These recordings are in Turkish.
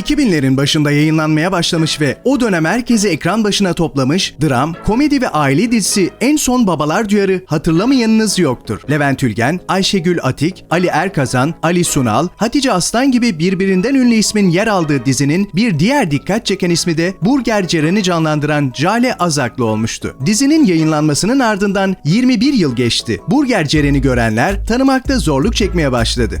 2000'lerin başında yayınlanmaya başlamış ve o dönem herkesi ekran başına toplamış dram, komedi ve aile dizisi En Son Babalar Duyarı hatırlamayanınız yoktur. Levent Ülgen, Ayşegül Atik, Ali Erkazan, Ali Sunal, Hatice Aslan gibi birbirinden ünlü ismin yer aldığı dizinin bir diğer dikkat çeken ismi de Burger Ceren'i canlandıran Jale Azaklı olmuştu. Dizinin yayınlanmasının ardından 21 yıl geçti. Burger Ceren'i görenler tanımakta zorluk çekmeye başladı.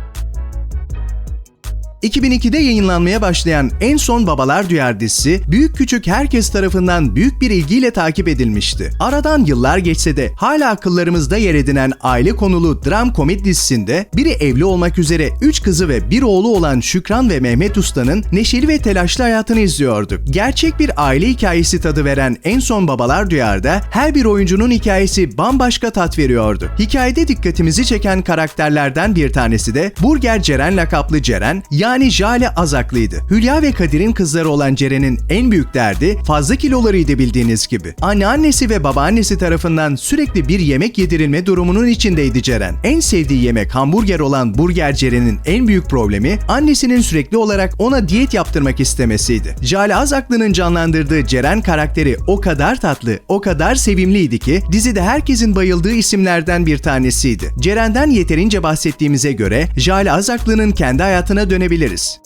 2002'de yayınlanmaya başlayan En Son Babalar Duyar dizisi büyük küçük herkes tarafından büyük bir ilgiyle takip edilmişti. Aradan yıllar geçse de hala akıllarımızda yer edinen aile konulu dram komedi dizisinde biri evli olmak üzere 3 kızı ve bir oğlu olan Şükran ve Mehmet Usta'nın neşeli ve telaşlı hayatını izliyorduk. Gerçek bir aile hikayesi tadı veren En Son Babalar Duyar'da her bir oyuncunun hikayesi bambaşka tat veriyordu. Hikayede dikkatimizi çeken karakterlerden bir tanesi de Burger Ceren lakaplı Ceren yani Jale Azaklı'ydı. Hülya ve Kadir'in kızları olan Ceren'in en büyük derdi fazla kilolarıydı bildiğiniz gibi. Anneannesi ve babaannesi tarafından sürekli bir yemek yedirilme durumunun içindeydi Ceren. En sevdiği yemek hamburger olan Burger Ceren'in en büyük problemi annesinin sürekli olarak ona diyet yaptırmak istemesiydi. Jale Azaklı'nın canlandırdığı Ceren karakteri o kadar tatlı, o kadar sevimliydi ki dizide herkesin bayıldığı isimlerden bir tanesiydi. Ceren'den yeterince bahsettiğimize göre Jale Azaklı'nın kendi hayatına dönebiliriz.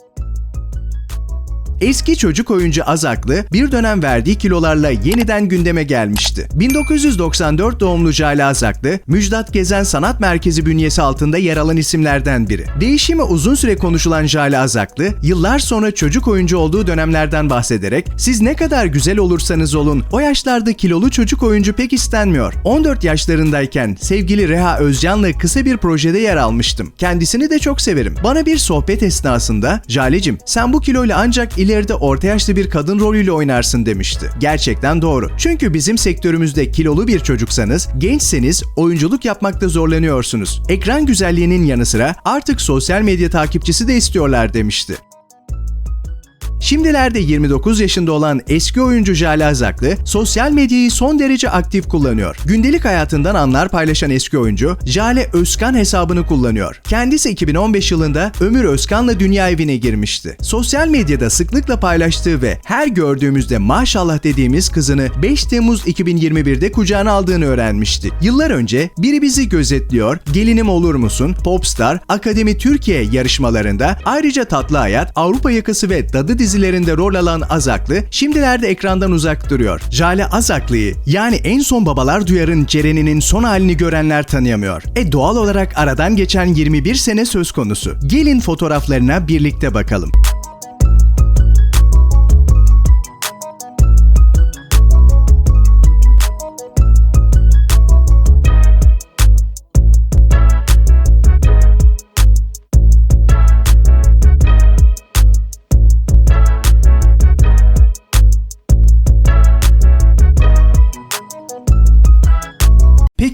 Eski çocuk oyuncu Azaklı bir dönem verdiği kilolarla yeniden gündeme gelmişti. 1994 doğumlu Jale Azaklı, Müjdat Gezen Sanat Merkezi bünyesi altında yer alan isimlerden biri. Değişimi uzun süre konuşulan Jale Azaklı, yıllar sonra çocuk oyuncu olduğu dönemlerden bahsederek siz ne kadar güzel olursanız olun o yaşlarda kilolu çocuk oyuncu pek istenmiyor. 14 yaşlarındayken sevgili Reha Özcan'la kısa bir projede yer almıştım. Kendisini de çok severim. Bana bir sohbet esnasında Jale'cim sen bu kiloyla ancak ileride orta yaşlı bir kadın rolüyle oynarsın demişti. Gerçekten doğru. Çünkü bizim sektörümüzde kilolu bir çocuksanız, gençseniz oyunculuk yapmakta zorlanıyorsunuz. Ekran güzelliğinin yanı sıra artık sosyal medya takipçisi de istiyorlar demişti. Şimdilerde 29 yaşında olan eski oyuncu Jale Azaklı, sosyal medyayı son derece aktif kullanıyor. Gündelik hayatından anlar paylaşan eski oyuncu, Jale Özkan hesabını kullanıyor. Kendisi 2015 yılında Ömür Özkan'la dünya evine girmişti. Sosyal medyada sıklıkla paylaştığı ve her gördüğümüzde maşallah dediğimiz kızını 5 Temmuz 2021'de kucağına aldığını öğrenmişti. Yıllar önce Biri Bizi Gözetliyor, Gelinim Olur Musun, Popstar, Akademi Türkiye yarışmalarında ayrıca Tatlı Hayat, Avrupa Yakası ve Dadı dizilerinde rol alan Azaklı, şimdilerde ekrandan uzak duruyor. Jale Azaklı'yı yani en son Babalar Duyar'ın Ceren'inin son halini görenler tanıyamıyor. E doğal olarak aradan geçen 21 sene söz konusu. Gelin fotoğraflarına birlikte bakalım.